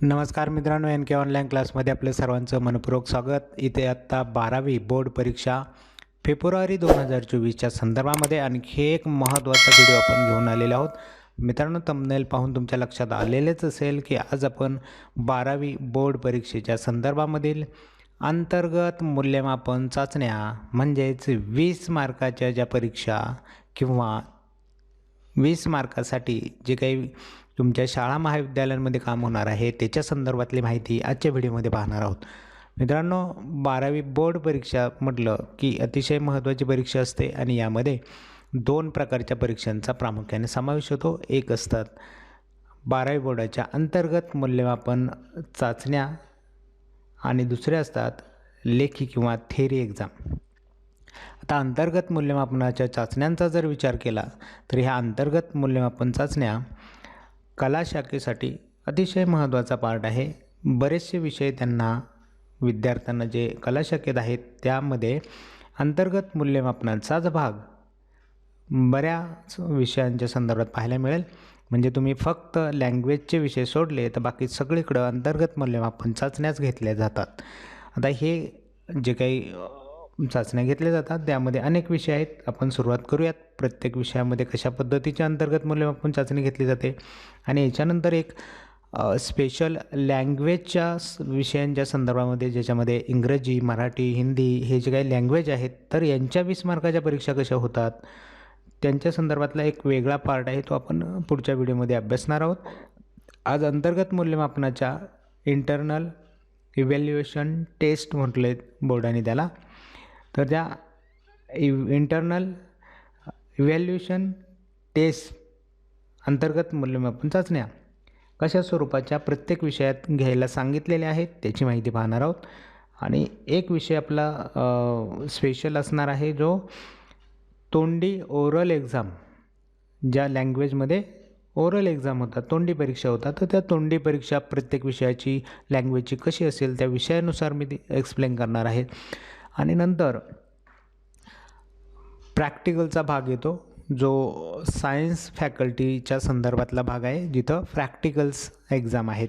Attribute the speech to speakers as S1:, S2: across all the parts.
S1: नमस्कार मित्रांनो एन के ऑनलाईन क्लासमध्ये आपलं सर्वांचं मनपूर्वक स्वागत. इथे आत्ता बारावी बोर्ड परीक्षा फेब्रुवारी दोन हजार चोवीसच्या संदर्भामध्ये आणखी एक महत्त्वाचा व्हिडिओ आपण घेऊन आलेलो आहोत. मित्रांनो तमनेल पाहून तुमच्या लक्षात आलेलेच असेल की आज आपण बारावी बोर्ड परीक्षेच्या संदर्भामधील अंतर्गत मूल्यमापन चाचण्या म्हणजेच वीस मार्काच्या ज्या परीक्षा किंवा वीस मार्कासाठी जे काही तुमच्या शाळा महाविद्यालयांमध्ये काम होणार आहे त्याच्या संदर्भातली माहिती आजच्या व्हिडिओमध्ये पाहणार आहोत. मित्रांनो बारावी बोर्ड परीक्षा म्हटलं की अतिशय महत्त्वाची परीक्षा असते आणि यामध्ये दोन प्रकारच्या परीक्षांचा प्रामुख्याने समावेश होतो. एक असतात बारावी बोर्डाच्या अंतर्गत मूल्यमापन चाचण्या आणि दुसरे असतात लेखी किंवा थेरी एक्झाम. आता अंतर्गत मूल्यमापनाच्या चाचण्यांचा जर विचार केला तर ह्या अंतर्गत मूल्यमापन चाचण्या कला शाखेसाठी अतिशय महत्त्वाचा पार्ट आहे. बरेचसे विषय त्यांना विद्यार्थ्यांना जे कला शाखेत आहेत त्यामध्ये अंतर्गत मूल्यमापनाचाच भाग बऱ्याच विषयांच्या संदर्भात पाहायला मिळेल. म्हणजे तुम्ही फक्त लँग्वेजचे विषय सोडले तर बाकी सगळीकडं अंतर्गत मूल्यमापन चाचण्याच घेतल्या जातात. आता हे जे काही चाचण्या घेतल्या जातात. त्यामध्ये अनेक विषय आहेत. आपण सुरुवात करूयात. प्रत्येक विषयामध्ये कशा पद्धतीच्या अंतर्गत मूल्यमापन चाचणी घेतली जाते? आणि याच्यानंतर एक स्पेशल लँग्वेजच्या विषयांच्या संदर्भामध्ये ज्याच्यामध्ये इंग्रजी मराठी हिंदी हे जे काही लँग्वेज आहेत तर यांच्या वीस मार्काच्या परीक्षा कशा होतात? त्यांच्या संदर्भातला एक वेगळा पार्ट आहे. तो आपण पुढच्या व्हिडिओमध्ये अभ्यासणार आहोत. आज अंतर्गत मूल्यमापनाच्या इंटरनल इव्हॅल्युएशन टेस्ट म्हटले बोर्डाने त्याला. तर त्या इव इंटरनल इव्हॅल्युएशन टेस्ट अंतर्गत मूल्यमापन चाचण्या कशा स्वरूपाच्या प्रत्येक विषयात घ्यायला सांगितलेले आहेत त्याची माहिती पाहणार आहोत. आणि एक विषय आपला स्पेशल असणार आहे जो तोंडी ओरल एक्झाम ज्या लँग्वेजमध्ये ओरल एक्झाम होतात तोंडी परीक्षा होतात तर त्या तोंडी परीक्षा प्रत्येक विषयाची लँग्वेजची कशी असेल त्या विषयानुसार मी ती एक्सप्लेन करणार आहे. आणि नंतर प्रॅक्टिकलचा भाग येतो जो सायन्स फॅकल्टीच्या संदर्भातला भाग आहे जिथं प्रॅक्टिकल्स एक्झाम आहेत.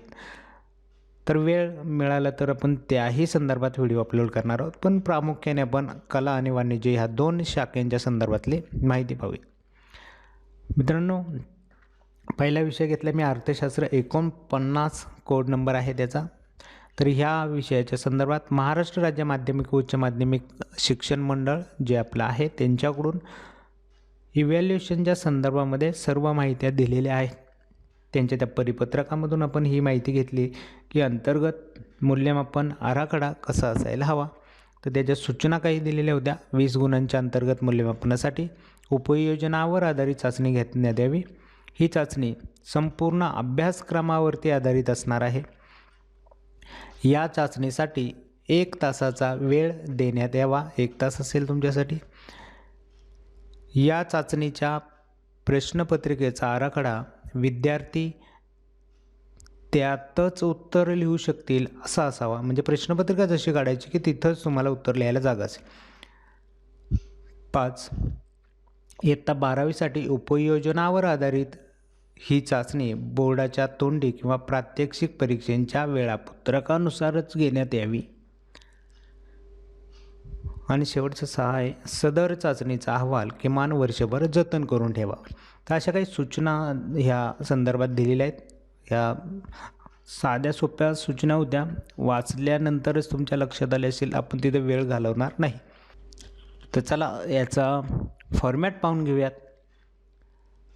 S1: तर वेळ मिळाला तर आपण त्याही संदर्भात व्हिडिओ अपलोड करणार आहोत पण प्रामुख्याने आपण कला आणि वाणिज्य ह्या दोन शाखेंच्या संदर्भातली माहिती पाहूया. मित्रांनो पहिला विषय घेतला मी अर्थशास्त्र एकोणपन्नास कोड नंबर आहे त्याचा. तर ह्या विषयाच्या संदर्भात महाराष्ट्र राज्य माध्यमिक उच्च माध्यमिक शिक्षण मंडळ जे आपलं आहे त्यांच्याकडून इव्हॅल्युएशनच्या संदर्भामध्ये सर्व माहित्या दिलेल्या आहेत. त्यांच्या त्या परिपत्रकामधून आपण ही माहिती घेतली की अंतर्गत मूल्यमापन आराखडा कसा असायला हवा. तर त्याच्या सूचना काही दिलेल्या होत्या. वीस गुणांच्या अंतर्गत मूल्यमापनासाठी उपयोजनावर आधारित चाचणी घेण्यात यावी. ही चाचणी संपूर्ण अभ्यासक्रमावरती आधारित असणार आहे. या चाचणीसाठी एक तासाचा वेळ देण्यात यावा. एक तास असेल तुमच्यासाठी. या चाचणीच्या प्रश्नपत्रिकेचा आराखडा विद्यार्थी त्यातच उत्तर लिहू शकतील असा असावा. म्हणजे प्रश्नपत्रिका जशी काढायची की तिथंच तुम्हाला उत्तर लिहायला जागा असेल. पाच. इयत्ता बारावीसाठी उपयोजनावर आधारित ही चाचणी बोर्डाच्या तोंडी किंवा प्रात्यक्षिक परीक्षेंच्या वेळापत्रकानुसारच घेण्यात यावी. आणि शेवटचं सहा आहे सदर चाचणीचा अहवाल किमान वर्षभर जतन करून ठेवा. तर अशा काही सूचना ह्या संदर्भात दिलेल्या आहेत. ह्या साध्या सोप्या सूचना होत्या. वाचल्यानंतरच तुमच्या लक्षात आले असेल आपण तिथे वेळ घालवणार नाही. तर चला याचा फॉर्मॅट पाहून घेऊयात.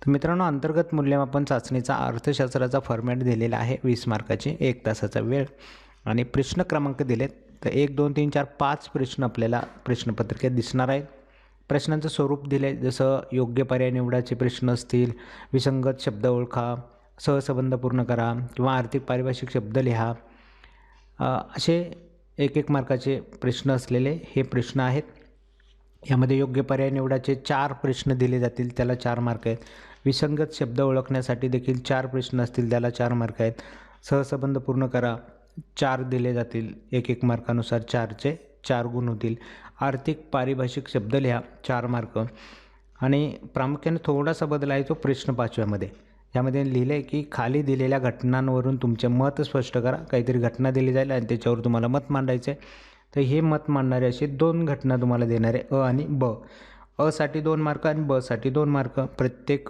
S1: तर मित्रांनो अंतर्गत मूल्यमापन चाचणीचा अर्थशास्त्राचा फॉर्मॅट दिलेला आहे वीस मार्काचे एक तासाचा वेळ. आणि प्रश्न क्रमांक दिलेत तर एक दोन तीन चार पाच प्रश्न आपल्याला प्रश्नपत्रिकेत दिसणार आहेत. प्रश्नांचं स्वरूप दिलं आहे जसं योग्य पर्याय निवडाचे प्रश्न असतील विसंगत शब्द ओळखा सहसंबंध पूर्ण करा किंवा आर्थिक पारिभाषिक शब्द लिहा. असे एक एक मार्काचे प्रश्न असलेले हे प्रश्न आहेत. यामध्ये योग्य पर्याय निवडाचे चार प्रश्न दिले जातील त्याला चार मार्क आहेत. विसंगत शब्द ओळखण्यासाठी देखील चार प्रश्न असतील त्याला चार मार्क आहेत. सहसंबंध पूर्ण करा. चार दिले जातील. एक एक मार्कानुसार चारचे चार गुण होतील. आर्थिक पारिभाषिक शब्द लिहा. चार मार्क. आणि प्रामुख्याने थोडासा बदल आहे तो प्रश्न पाचव्यामध्ये. यामध्ये लिहिलं आहे की खाली दिलेल्या घटनांवरून तुमचे मत स्पष्ट करा. काहीतरी घटना दिली जाईल आणि त्याच्यावर तुम्हाला मत मांडायचं आहे. तर हे मत मांडणारे असे दोन घटना तुम्हाला देणार आहे अ आणि ब. असाठी दोन मार्क आणि बसाठी दोन मार्क. प्रत्येक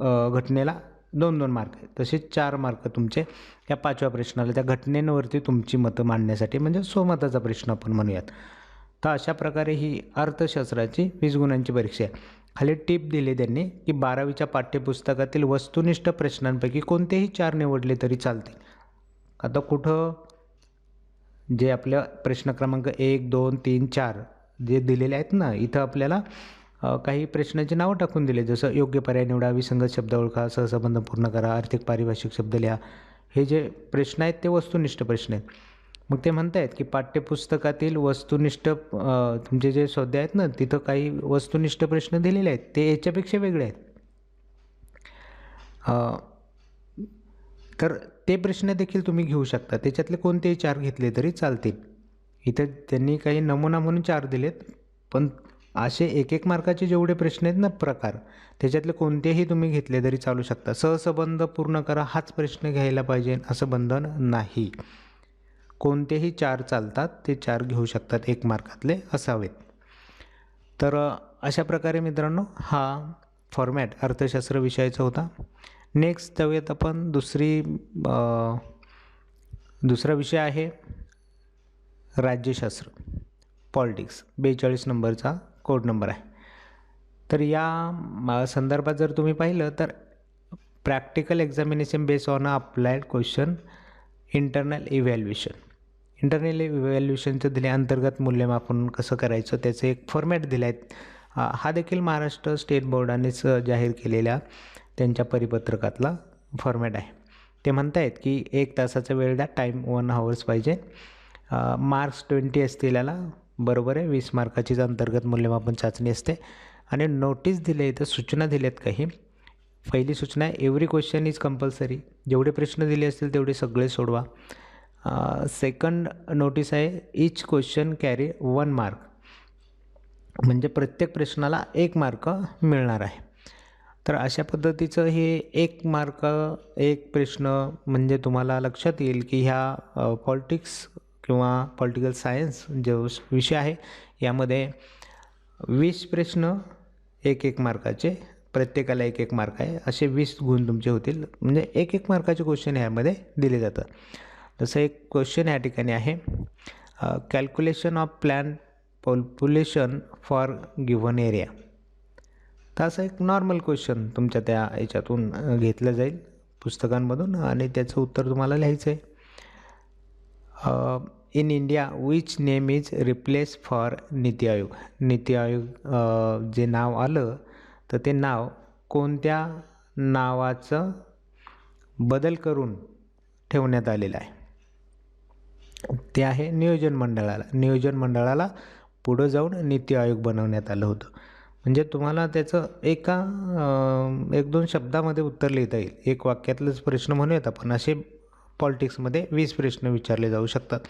S1: घटनेला दोन दोन मार्क आहेत. तसेच चार मार्क तुमचे या पाचव्या प्रश्नाला त्या घटनेवरती तुमची मतं मांडण्यासाठी म्हणजे स्वमताचा प्रश्न आपण म्हणूयात. तर अशा प्रकारे ही अर्थशास्त्राची वीस गुणांची परीक्षा आहे. खाली टिप दिली त्यांनी की बारावीच्या पाठ्यपुस्तकातील वस्तुनिष्ठ प्रश्नांपैकी कोणतेही चार निवडले तरी चालतील. आता कुठं जे आपल्या प्रश्न क्रमांक एक दोन तीन चार जे दिलेले आहेत ना इथं आपल्याला काही प्रश्नांचे नावं टाकून दिले. जसं योग्य पर्याय निवडा विसंगत शब्द ओळखा सहसंबंध पूर्ण करा आर्थिक पारिभाषिक शब्द लिहा. हे जे प्रश्न आहेत ते वस्तुनिष्ठ प्रश्न आहेत. मग ते म्हणतायत की पाठ्यपुस्तकातील वस्तुनिष्ठ तुमचे जे स्वाध्याय आहेत ना तिथं काही वस्तुनिष्ठ प्रश्न दिलेले आहेत. ते याच्यापेक्षा वेगळे आहेत. तर ते प्रश्न देखील तुम्ही घेऊ शकता. त्याच्यातले कोणतेही चार घेतले तरी चालतील. इथं त्यांनी काही नमुना म्हणून चार दिलेत पण असे एक एक मार्काचे जेवढे प्रश्न आहेत ना प्रकार त्याच्यातले कोणतेही तुम्ही घेतले तरी चालू शकता. सहसंबंध पूर्ण करा हाच प्रश्न घ्यायला पाहिजे असं बंधन नाही. कोणतेही चार चालतात ते चार घेऊ शकतात एक मार्कातले असावेत. तर अशा प्रकारे मित्रांनो हा फॉर्मॅट अर्थशास्त्र विषयाचा होता. नेक्स्ट जाऊयात आपण दुसरी दुसरा विषय आहे राज्यशास्त्र पॉलिटिक्स बेचाळीस नंबरचा कोड नंबर आहे. तर या संदर्भात जर तुम्ही पाहिलं तर practical examination base on applied question internal evaluation internal इव्हॅल्युएशनचं दिले अंतर्गत मूल्यमापन कसं करायचं त्याचं एक फॉर्मॅट दिला आहे हा देखील महाराष्ट्र स्टेट बोर्डानेच जाहीर केलेल्या त्यांच्या परिपत्रकातला फॉर्मॅट आहे. ते म्हणतायत की एक तासाचा वेळ द्या टाईम वन आवर्स पाहिजे. मार्क्स ट्वेंटी असतील याला बरोबर आहे. वीस मार्काचीच अंतर्गत मूल्यमापन चाचणी असते. आणि नोटीस दिले इथं सूचना दिल्या आहेत काही. पहिली सूचना आहे एव्हरी क्वेश्चन इज कंपल्सरी जेवढे प्रश्न दिले असतील तेवढे सगळे सोडवा. सेकंड नोटीस आहे each question carry one mark म्हणजे प्रत्येक प्रश्नाला एक मार्क मिळणार आहे. तर अशा पद्धतीचं हे एक मार्क एक प्रश्न म्हणजे तुम्हाला लक्षात येईल की ह्या पॉलिटिक्स किंवा पॉलिटिकल सायन्स जो विषय आहे यामध्ये वीस प्रश्न एक एक मार्काचे प्रत्येकाला एक एक मार्क आहे असे वीस गुण तुमचे होतील. म्हणजे एक एक मार्काचे क्वेश्चन ह्यामध्ये दिले जातं जसं एक क्वेश्चन या ठिकाणी आहे calculation of plan population for given area तर असं एक नॉर्मल क्वेश्चन तुमच्या त्या याच्यातून घेतलं जाईल पुस्तकांमधून आणि त्याचं उत्तर तुम्हाला लिहायचं आहे. In India which name is replace for NITI Aayog? NITI Aayog जे नाव आलं तर ते नाव कोणत्या नावाचं बदल करून ठेवण्यात आलेलं आहे? ते आहे नियोजन मंडळाला. नियोजन मंडळाला पुढं जाऊन नीती आयोग बनवण्यात आलं होतं. म्हणजे तुम्हाला त्याचं एका एक दोन शब्दामध्ये उत्तर लिहिता येईल. एक वाक्यातलंच प्रश्न म्हणूयात आपण. असे पॉलिटिक्समध्ये वीस प्रश्न विचारले जाऊ शकतात.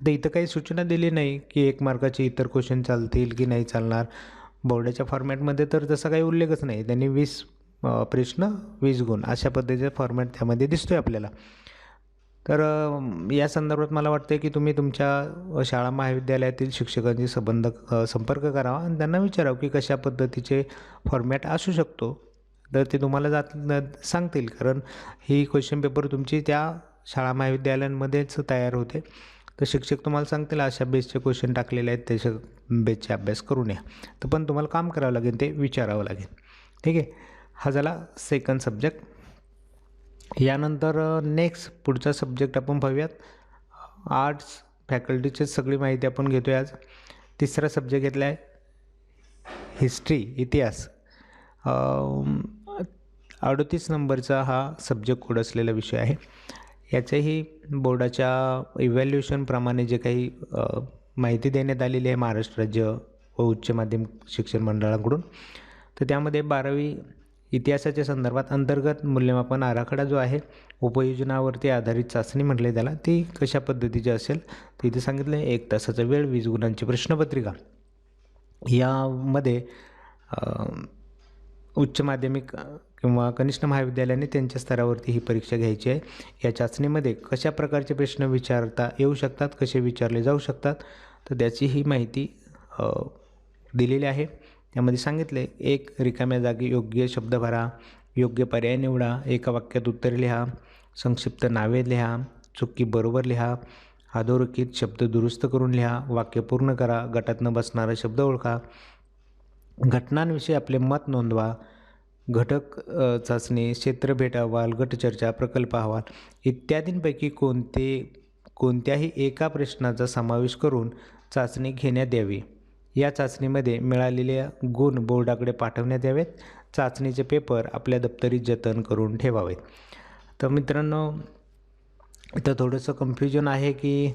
S1: आता इथं काही सूचना दिली नाही की एक मार्काचे इतर क्वेश्चन चालतील की नाही चालणार. बोर्डाच्या फॉर्मॅटमध्ये तर तसा काही उल्लेखच नाही. त्यांनी वीस प्रश्न वीस गुण अशा पद्धतीचा फॉर्मॅट त्यामध्ये दिसतोय आपल्याला. तर या संदर्भात मला वाटतं की तुम्ही तुमच्या शाळा महाविद्यालयातील शिक्षकांशी संबंध संपर्क करावा आणि त्यांना विचारावं की कशा पद्धतीचे फॉर्मॅट असू शकतो. तर ते तुम्हाला जात सांगतील. कारण ही क्वेश्चन पेपर तुमची त्या शाळा महाविद्यालयांमध्येच तयार होते. तर शिक्षक तुम्हाला सांगतील अशा बेसचे क्वेश्चन टाकलेले आहेत. त्याच्या बेसचे अभ्यास करून या. तर पण तुम्हाला काम करावं लागेल ते विचारावं लागेल. ठीक आहे? हा झाला सेकंड सब्जेक्ट यानंतर नेक्स्ट पुढचा सब्जेक्ट आपण पाहूयात. आर्ट्स फॅकल्टीची सगळी माहिती आपण घेतो आज. तिसरा सब्जेक्ट घेतला आहे. हिस्ट्री इतिहास. अडतीस नंबरचा हा सब्जेक्ट कोड असलेला विषय आहे. याचंही बोर्डाच्या इव्हॅल्युएशनप्रमाणे जे काही माहिती देण्यात आलेली आहे महाराष्ट्र राज्य व उच्च माध्यमिक शिक्षण मंडळाकडून तर त्यामध्ये बारावी इतिहासाच्या संदर्भात अंतर्गत मूल्यमापन आराखडा जो आहे उपयोजनावरती आधारित चाचणी म्हटले त्याला ती कशा पद्धतीची असेल तर इथे सांगितलं आहे एक तासाचा वेळ वीज गुणांची प्रश्नपत्रिका. यामध्ये उच्च माध्यमिक किंवा कनिष्ठ महाविद्यालयाने त्यांच्या स्तरावरती ही परीक्षा घ्यायची आहे. या चाचणीमध्ये कशा प्रकारचे प्रश्न विचारता येऊ शकतात कसे विचारले जाऊ शकतात तर त्याची ही माहिती दिलेली आहे. त्यामध्ये सांगितले एक रिकाम्या जागी योग्य शब्द भरा योग्य पर्याय निवडा एका वाक्यात उत्तर लिहा संक्षिप्त नावे लिहा चुकी बरोबर लिहा अधोरेखित शब्द दुरुस्त करून लिहा वाक्य पूर्ण करा गटातनं बसणारा शब्द ओळखा. घटनांविषयी आपले मत नोंदवा घटक चाचणी क्षेत्रभेट अहवाल गटचर्चा प्रकल्प अहवाल इत्यादींपैकी कोणते कोणत्याही एका प्रश्नाचा समावेश करून चाचणी घेण्यात यावी. या चाचणीमध्ये मिळालेल्या गुण बोर्डाकडे पाठवण्यात यावेत. चाचणीचे पेपर आपल्या दप्तरी जतन करून ठेवावेत. तर मित्रांनो इथं थोडंसं कन्फ्युजन आहे की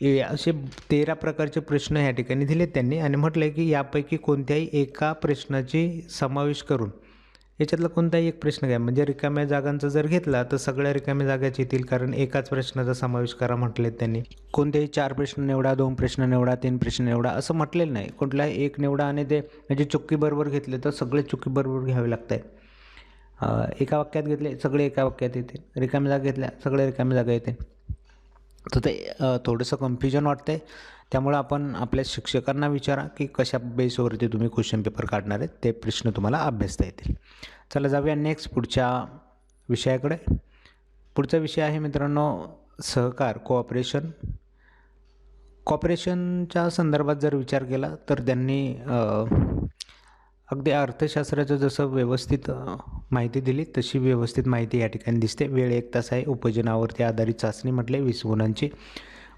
S1: असे तेरा प्रकारचे प्रश्न या ठिकाणी दिलेत त्यांनी. आणि म्हटलं आहे की यापैकी कोणत्याही एका प्रश्नाची समावेश करून याच्यातला कोणताही एक प्रश्न घ्या. म्हणजे रिकाम्या जागांचा जर घेतला तर सगळ्या रिकाम्या जागाच येतील कारण एकाच प्रश्नाचा समावेश करा म्हटलेत त्यांनी. कोणतेही चार प्रश्न निवडा दोन प्रश्न निवडा तीन प्रश्न निवडा असं म्हटलेलं नाही. कुठलाही एक निवडा आणि ते म्हणजे चुक्की बरोबर घेतले तर सगळे चुक्की बरोबर घ्यावे लागत आहे एका वाक्यात घेतले सगळे एका वाक्यात येतील. रिकाम्या जागा घेतल्या सगळ्या रिकाम्या जागा येतील. तर ते थोडंसं कन्फ्युजन वाटतं आहे त्यामुळं आपण आपल्या शिक्षकांना विचारा की कशा बेसवरती तुम्ही क्वेश्चन पेपर काढणार आहेत. ते प्रश्न तुम्हाला अभ्यासता येतील. चला जाऊया नेक्स्ट पुढच्या विषयाकडे. पुढचा विषय आहे मित्रांनो सहकार कोऑपरेशन कॉपरेशनच्या संदर्भात जर विचार केला तर त्यांनी अगदी अर्थशास्त्राचं जसं व्यवस्थित माहिती दिली तशी व्यवस्थित माहिती या ठिकाणी दिसते. वेळ एक तास आहे. उपजनावरती आधारित चाचणी म्हटले वीस गुणांची.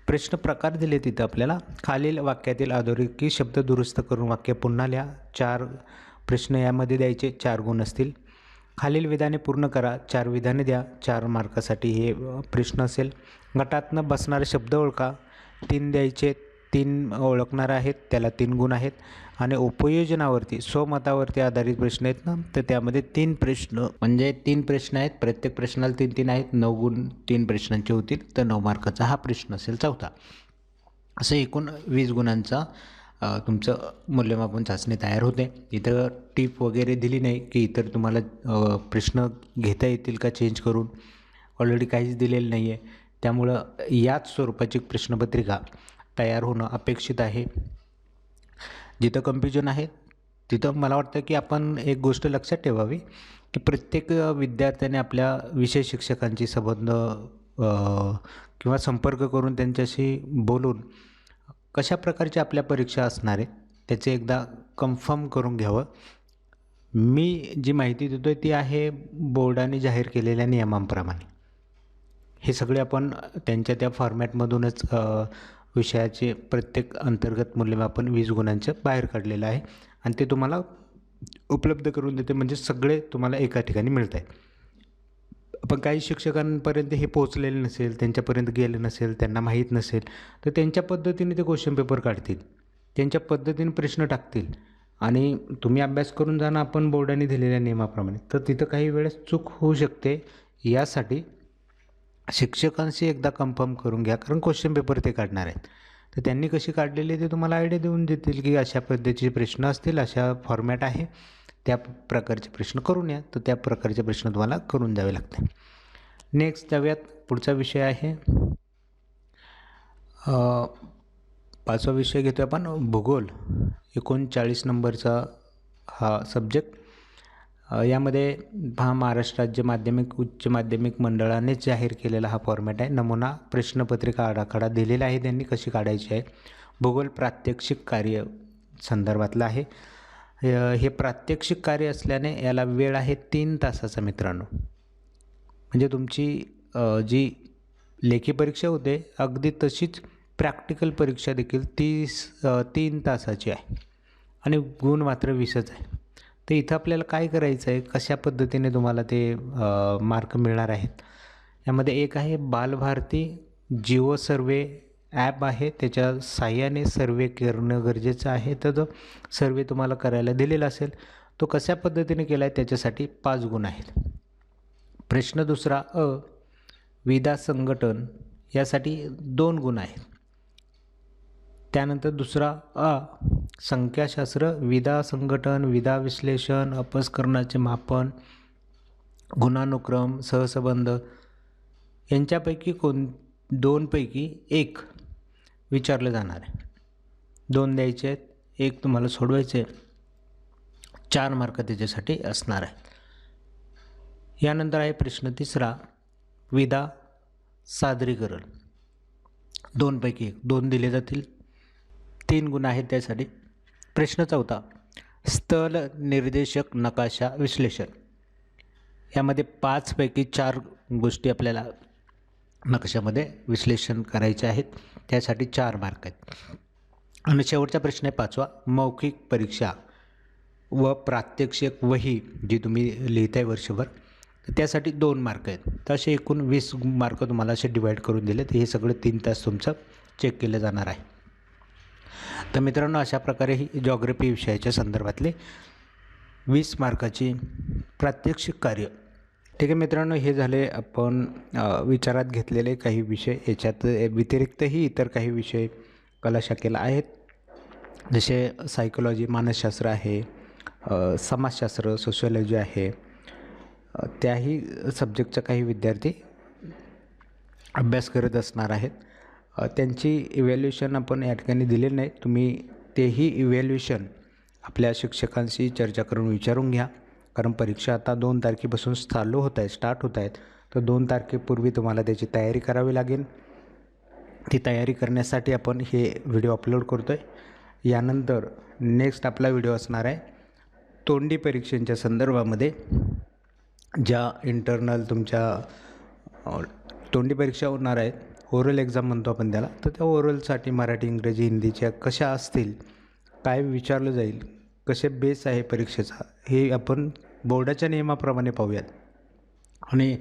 S1: प्रश्न प्रकार दिले तिथं आपल्याला. खालील वाक्यातील अधोरेखित शब्द दुरुस्त करून वाक्य पुन्हा लिहा. चार प्रश्न यामध्ये द्यायचे चार गुण असतील. खालील विधाने पूर्ण करा. चार विधाने द्या. चार मार्कासाठी हे प्रश्न असेल. गटातनं बसणारे शब्द ओळखा. तीन द्यायचे तीन ओळखणार आहेत. त्याला तीन गुण आहेत. आणि उपयोजनावरती स्वमतावरती आधारित प्रश्न आहेत ना तर त्यामध्ये तीन प्रश्न. म्हणजे तीन प्रश्न आहेत प्रत्येक प्रश्नाला तीन तीन आहेत नऊ गुण तीन प्रश्नांचे होतील तर नऊ मार्काचा हा प्रश्न असेल चौथा. असं एकूण वीस गुणांचा तुमचं मूल्यमापन चाचणी तयार होते. इथं टीप वगैरे दिली नाही की इतर तुम्हाला प्रश्न घेता येतील का चेंज करून? ऑलरेडी काहीच दिलेलं नाही आहे त्यामुळं याच स्वरूपाची प्रश्नपत्रिका तयार होणं अपेक्षित आहे. जिथं कन्फ्युजन आहे तिथं मला वाटतं की आपण एक गोष्ट लक्षात ठेवावी की प्रत्येक विद्यार्थ्याने आपल्या विषय शिक्षकांची संबंध किंवा संपर्क करून त्यांच्याशी बोलून कशा प्रकारच्या आपल्या परीक्षा असणार आहे त्याचे एकदा कन्फर्म करून घ्यावं. मी जी माहिती देतो आहे ती आहे बोर्डाने जाहीर केलेल्या नियमांप्रमाणे. हे सगळे आपण त्यांच्या त्या फॉर्मॅटमधूनच विषयाचे प्रत्येक अंतर्गत मूल्यमापन वीस गुणांचं बाहेर काढलेलं आहे. आणि ते तुम्हाला उपलब्ध करून देते म्हणजे सगळे तुम्हाला एका ठिकाणी मिळत आहे पण काही शिक्षकांपर्यंत हे पोचलेलं नसेल त्यांच्यापर्यंत गेलं नसेल त्यांना माहीत नसेल तर त्यांच्या पद्धतीने ते क्वेश्चन पेपर काढतील. त्यांच्या पद्धतीने प्रश्न टाकतील. आणि तुम्ही अभ्यास करून जाणं आपण बोर्डाने दिलेल्या नियमाप्रमाणे तर तिथं काही वेळेस चूक होऊ शकते. यासाठी शिक्षकांशी एकदा कन्फर्म करून घ्या कारण क्वेश्चन पेपर ते काढणार आहेत. तर त्यांनी कशी काढलेली ते तुम्हाला आयडिया देऊन देतील की अशा पद्धतीचे प्रश्न असतील अशा फॉर्मॅट आहे. त्या प्रकारचे प्रश्न करून या. तर त्या प्रकारचे प्रश्न तुम्हाला करून द्यावे लागते नेक्स्ट जाऊयात. पुढचा विषय आहे. पाचवा विषय घेतो आपण. भूगोल. एकोणचाळीस नंबरचा हा सब्जेक्ट यामध्ये हा महाराष्ट्र राज्य माध्यमिक उच्च माध्यमिक मंडळानेच जाहीर केलेला हा फॉर्मॅट आहे. नमुना प्रश्नपत्रिका आराखडा दिलेला आहे त्यांनी कशी काढायची आहे? भूगोल प्रात्यक्षिक कार्य संदर्भातलं आहे. हे प्रात्यक्षिक कार्य असल्याने याला वेळ आहे तीन तासाचा मित्रांनो. म्हणजे तुमची जी लेखी परीक्षा होते अगदी तशीच प्रॅक्टिकल परीक्षा देखील तीस तीन तासाची आहे. आणि गुण मात्र वीसच आहे. तर इथं आपल्याला काय करायचं आहे? कशा पद्धतीने तुम्हाला ते मार्क मिळणार आहेत? यामध्ये एक आहे बालभारती जिओ सर्वे ॲप आहे. त्याच्या साह्याने सर्वे करणं गरजेचं आहे. तर जो सर्वे तुम्हाला करायला दिलेला असेल. तो कशा पद्धतीने केला आहे? त्याच्यासाठी पाच गुण आहेत. प्रश्न दुसरा अ विदा संघटन यासाठी दोन गुण आहेत. त्यानंतर दुसरा अ संख्याशास्त्र विधा संघटन विधा विश्लेषण अपस्करणाचे मापन गुणानुक्रम सहसंबंध. यांच्यापैकी कोण दोनपैकी एक विचारलं जाणार आहे. दोन द्यायचे आहेत एक तुम्हाला सोडवायचे चार मार्क त्याच्यासाठी असणार आहे. यानंतर आहे प्रश्न तिसरा विधा सादरीकरण. दोनपैकी एक दोन दिले जातील. तीन गुण आहेत त्यासाठी. प्रश्न चौथा स्थल निर्देशक नकाशा विश्लेषण. यामध्ये पाचपैकी चार गोष्टी आपल्याला नकाशामध्ये विश्लेषण करायचे आहेत. त्यासाठी चार मार्क आहेत. आणि शेवटचा प्रश्न आहे पाचवा मौखिक परीक्षा व प्रात्यक्षिक वही जी तुम्ही लिहिताय वर्षभर त्यासाठी दोन मार्क आहेत. तर असे एकूण वीस मार्क तुम्हाला असे डिवाईड करून दिले तर हे सगळं तीन तास तुमचं चेक केलं जाणार आहे. तर मित्रांनो अशा प्रकारे ही जॉग्रफी विषयाच्या संदर्भातले वीस मार्काची प्रात्यक्षिक कार्य. ठीक आहे मित्रांनो हे झाले आपण विचारात घेतलेले काही विषय. याच्यात व्यतिरिक्तही इतर काही विषय कला शाखेला आहेत. जसे सायकोलॉजी मानसशास्त्र आहे समाजशास्त्र सोशियोलॉजी आहे. त्याही सब्जेक्टचा काही विद्यार्थी अभ्यास करत असणार आहेत. त्यांची इव्हॅल्युएशन आपण या ठिकाणी दिले नाही. तुम्ही तेही इव्हॅल्युएशन आपल्या शिक्षकांशी चर्चा करून विचारून घ्या. कारण परीक्षा आता दोन तारखेपासून चालू होत आहे स्टार्ट होत आहेत. तर दोन तारखेपूर्वी तुम्हाला त्याची तयारी करावी लागेल. ती तयारी करण्यासाठी आपण हे व्हिडिओ अपलोड करतो आहे यानंतर नेक्स्ट आपला व्हिडिओ असणार आहे तोंडी परीक्षांच्या संदर्भामध्ये ज्या इंटरनल तुमच्या तोंडी परीक्षा होणार आहेत. ओरल एक्झाम म्हणतो आपण त्याला तर त्या ओरलसाठी मराठी इंग्रजी हिंदीच्या कशा असतील काय विचारलं जाईल कसे बेस आहे परीक्षेचा हे आपण बोर्डाच्या नियमाप्रमाणे पाहूयात. आणि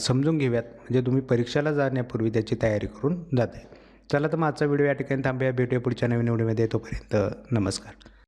S1: समजून घेऊयात म्हणजे तुम्ही परीक्षेला जाण्यापूर्वी त्याची तयारी करून जाते चला तर मग आजचा व्हिडिओ या ठिकाणी थांबूया. भेटूया पुढच्या नवीन व्हिडिओमध्ये. तोपर्यंत नमस्कार.